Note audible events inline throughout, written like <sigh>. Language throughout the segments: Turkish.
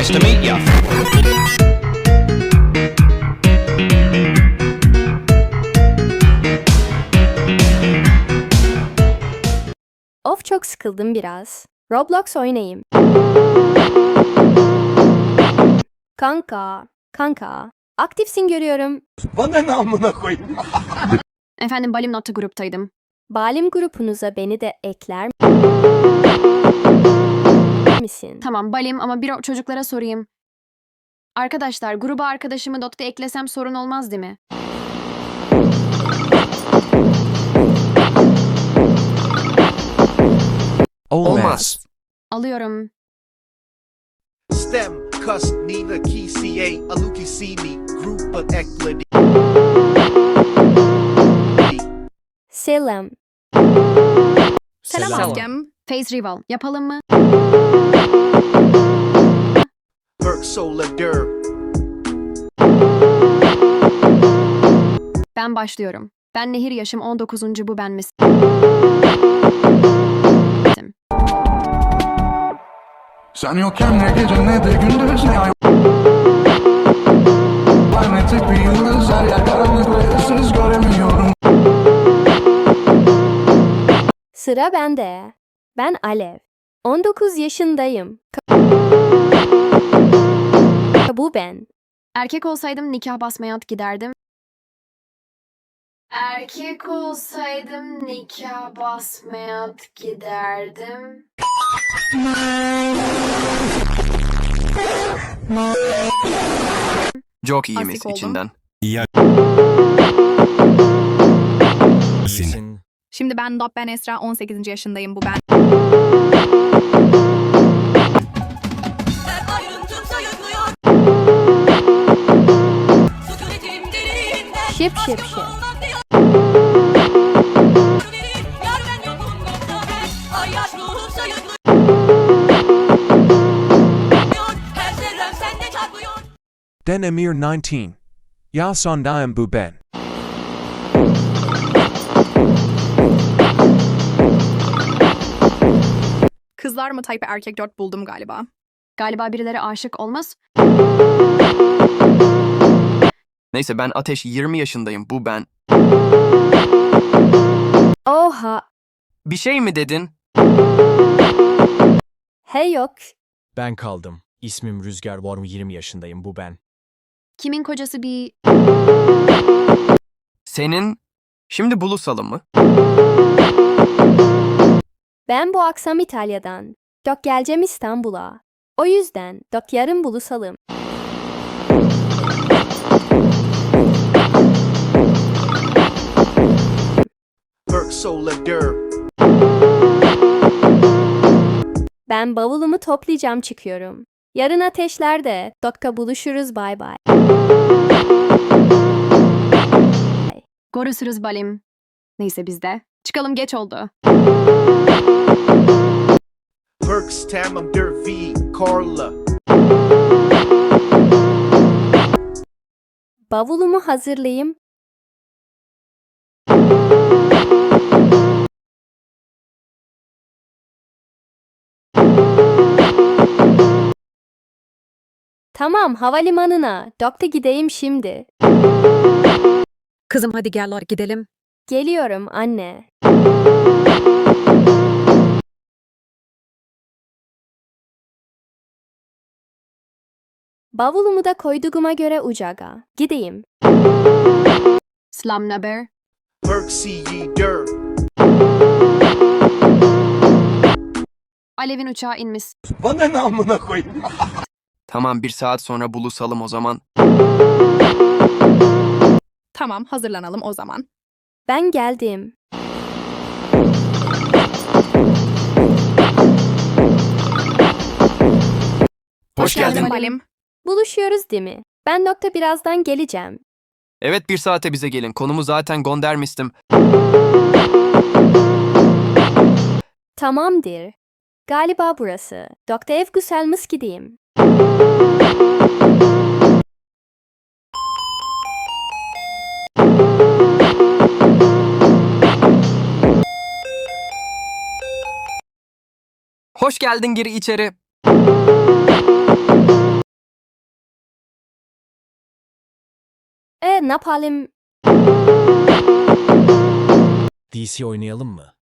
Nice to meet you. Of çok sıkıldım biraz. Roblox oynayayım. Kanka, kanka. Aktifsin görüyorum. Bana ne amına koyayım? Efendim Balim Not'ta gruptaydım. Balim grupunuza beni de ekler misin? Tamam Balim ama bir çocuklara sorayım. Arkadaşlar gruba arkadaşımı Dot'ta eklesem sorun olmaz değil mi? Olmaz. Alıyorum. Stem, cuss, Nina, Key, CA, Aluki, group of Ekladi. Selam. Selam, Selam. Face Rival. Yapalım mı? Ben başlıyorum. Ben Nehir yaşım 19. bu ben misin? Sen yokken ne gece ne de gündüz ne ay Magnetik bir yıldız her yer karanlık ve ıssız göremiyorum Sıra bende. Ben Alev. 19 yaşındayım. Ka- Bu ben. Erkek olsaydım nikah basmaya at giderdim. Erkek olsaydım nikah basmaya at giderdim. Çok iyimiz oldum. içinden. Şimdi ben Dop ben Esra 18. yaşındayım bu ben. Şıp şıp şıp. Den Emir 19. Ya sondayım bu ben. Kızlar mı type erkek 4 buldum galiba. Galiba birileri aşık olmaz. Neyse ben Ateş 20 yaşındayım. Bu ben. Oha. Bir şey mi dedin? Hey yok. Ben kaldım. İsmim Rüzgar Warm 20 yaşındayım bu ben. Kimin kocası bir... Senin... Şimdi buluşalım mı? Ben bu akşam İtalya'dan. Dok geleceğim İstanbul'a. O yüzden dok yarın buluşalım. Ben bavulumu toplayacağım çıkıyorum. Yarın ateşlerde. Dokka buluşuruz bay bay. Görüşürüz Balim. Neyse bizde. Çıkalım geç oldu. Berk, Tamam, Dur, V, Carla. Bavulumu hazırlayayım. Tamam, havalimanına. Dokta gideyim şimdi. Kızım hadi gel gidelim. Geliyorum anne. Bavulumu da koyduğuma göre ucağa. Gideyim. Slam naber? Berk, C, Dur. Alev'in uçağı inmiş. Bana ne amına koyayım? <laughs> Tamam bir saat sonra buluşalım o zaman. Tamam hazırlanalım o zaman. Ben geldim. Hoş geldin. Balim. Balim. Buluşuyoruz değil mi? Ben nokta birazdan geleceğim. Evet bir saate bize gelin. Konumu zaten göndermiştim. Tamamdır. Galiba burası. Dokta ev güzelmiş Hoş geldin gir içeri. E ne yapalım? DC oynayalım mı?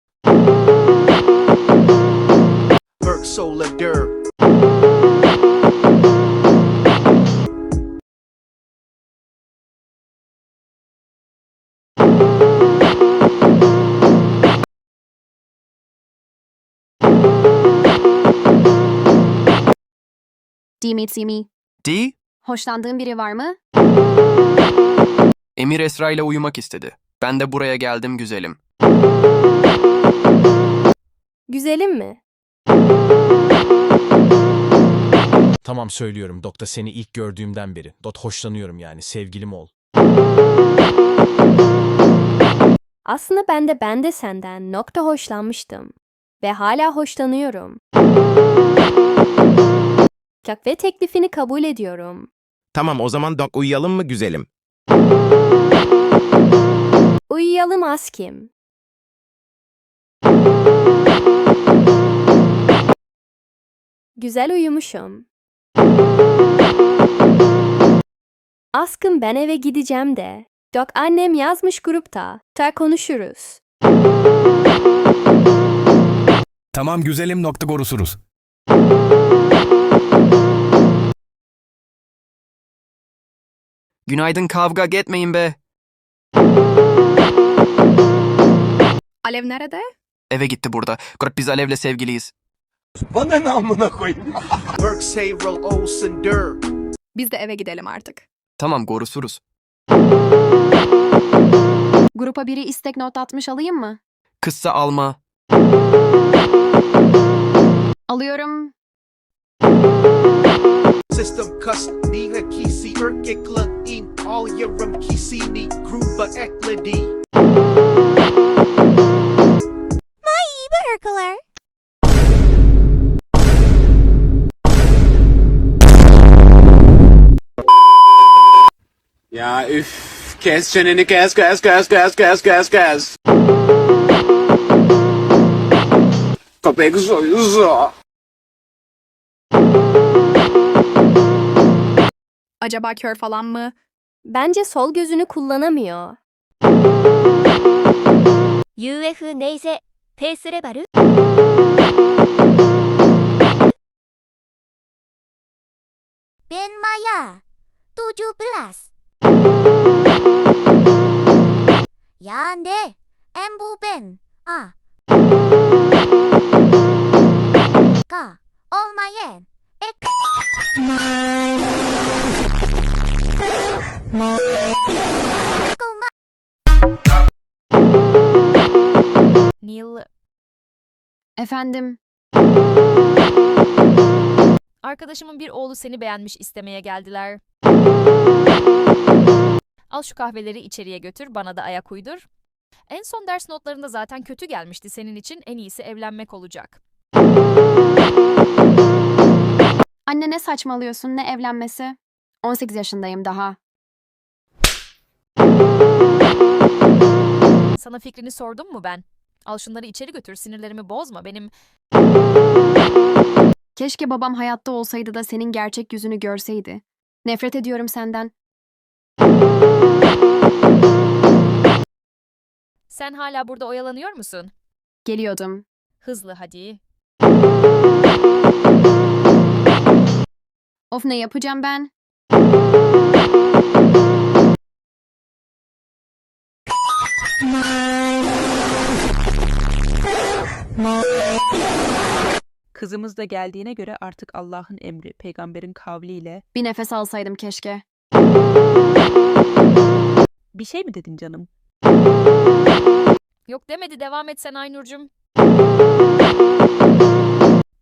Berk Solar Dimit Simi. D, Hoşlandığın biri var mı? Emir Esra ile uyumak istedi. Ben de buraya geldim güzelim. Güzelim mi? Tamam söylüyorum Dokta seni ilk gördüğümden beri. Dot hoşlanıyorum yani sevgilim ol. Aslında ben de ben de senden nokta hoşlanmıştım. Ve hala hoşlanıyorum. Çak ve teklifini kabul ediyorum. Tamam o zaman Dok uyuyalım mı güzelim? Uyuyalım askim. Güzel uyumuşum. Askım ben eve gideceğim de. Dok annem yazmış grupta. Ta konuşuruz. Tamam güzelim nokta korusuruz. Günaydın kavga etmeyin be. Alev nerede? Eve gitti burada. Grup biz Alev'le sevgiliyiz. Berk Sayral Olsen Der. Biz de eve gidelim artık. Tamam korusuruz. Grupa biri istek not atmış alayım mı? Kızsa alma. Alıyorum. Kes çeneni kes kes kes kes kes kes kes. Köpek soyuzu. Acaba kör falan mı? Bence sol gözünü kullanamıyor. UF ネイゼペースレバル Ben Maya 17 Yande Embu Ben. Ah Ka Olmayen Ek. Kuma Neil, Efendim. arkadaşımın bir oğlu seni beğenmiş istemeye geldiler. Al şu kahveleri içeriye götür, bana da ayak uydur. En son ders notlarında zaten kötü gelmişti senin için en iyisi evlenmek olacak. Anne ne saçmalıyorsun ne evlenmesi? 18 yaşındayım daha. Sana fikrini sordum mu ben? Al şunları içeri götür, sinirlerimi bozma. Benim Keşke babam hayatta olsaydı da senin gerçek yüzünü görseydi. Nefret ediyorum senden. Sen hala burada oyalanıyor musun? Geliyordum. Hızlı hadi. Of ne yapacağım ben? Kızımız da geldiğine göre artık Allah'ın emri, peygamberin kavliyle Bir nefes alsaydım keşke. Bir şey mi dedin canım? Yok demedi, devam et sen Aynur'cum.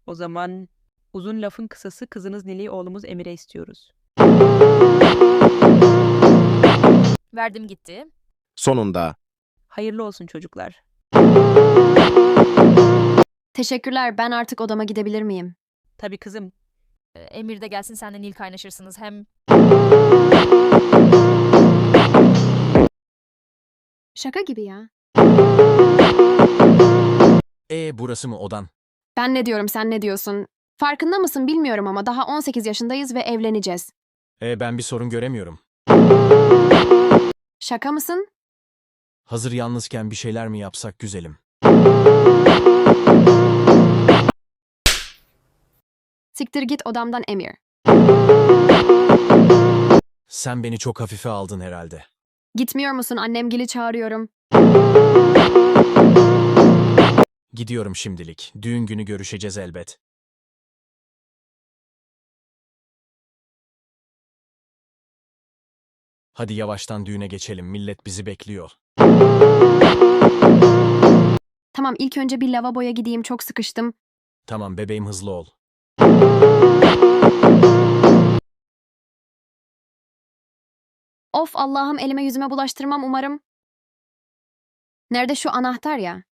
O zaman uzun lafın kısası kızınız Nil'i oğlumuz Emir'e istiyoruz. Verdim gitti. Sonunda. Hayırlı olsun çocuklar. Teşekkürler ben artık odama gidebilir miyim? Tabii kızım. Ee, Emir de gelsin, sen de Nil kaynaşırsınız. Hem Şaka gibi ya. E burası mı odan? Ben ne diyorum sen ne diyorsun? Farkında mısın bilmiyorum ama daha 18 yaşındayız ve evleneceğiz. E ben bir sorun göremiyorum. Şaka mısın? Hazır yalnızken bir şeyler mi yapsak güzelim? Siktir git odamdan Emir. Sen beni çok hafife aldın herhalde. Gitmiyor musun annemgili çağırıyorum. Gidiyorum şimdilik. Düğün günü görüşeceğiz elbet. Hadi yavaştan düğüne geçelim. Millet bizi bekliyor. Tamam ilk önce bir lavaboya gideyim çok sıkıştım. Tamam bebeğim hızlı ol. Of Allah'ım elime yüzüme bulaştırmam umarım. Nerede şu anahtar ya?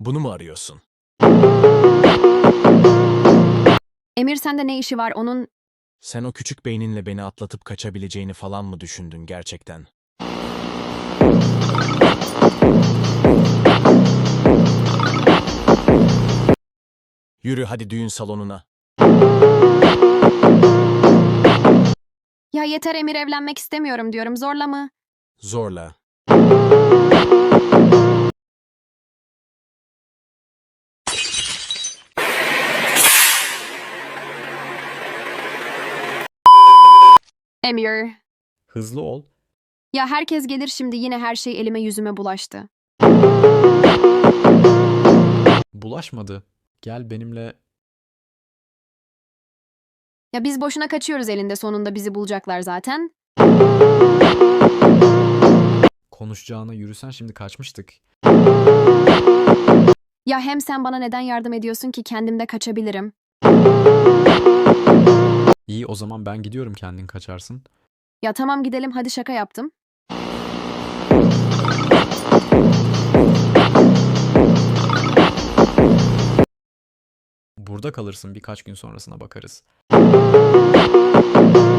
Bunu mu arıyorsun? Emir sende ne işi var onun? Sen o küçük beyninle beni atlatıp kaçabileceğini falan mı düşündün gerçekten? Yürü hadi düğün salonuna. Ya yeter Emir evlenmek istemiyorum diyorum zorla mı? Zorla. Emir. Hızlı ol. Ya herkes gelir şimdi yine her şey elime yüzüme bulaştı. Bulaşmadı. Gel benimle. Ya biz boşuna kaçıyoruz elinde sonunda bizi bulacaklar zaten. Konuşacağına yürüsen şimdi kaçmıştık. Ya hem sen bana neden yardım ediyorsun ki kendim de kaçabilirim. İyi o zaman ben gidiyorum kendin kaçarsın. Ya tamam gidelim hadi şaka yaptım. Burada kalırsın birkaç gün sonrasına bakarız. Thank you.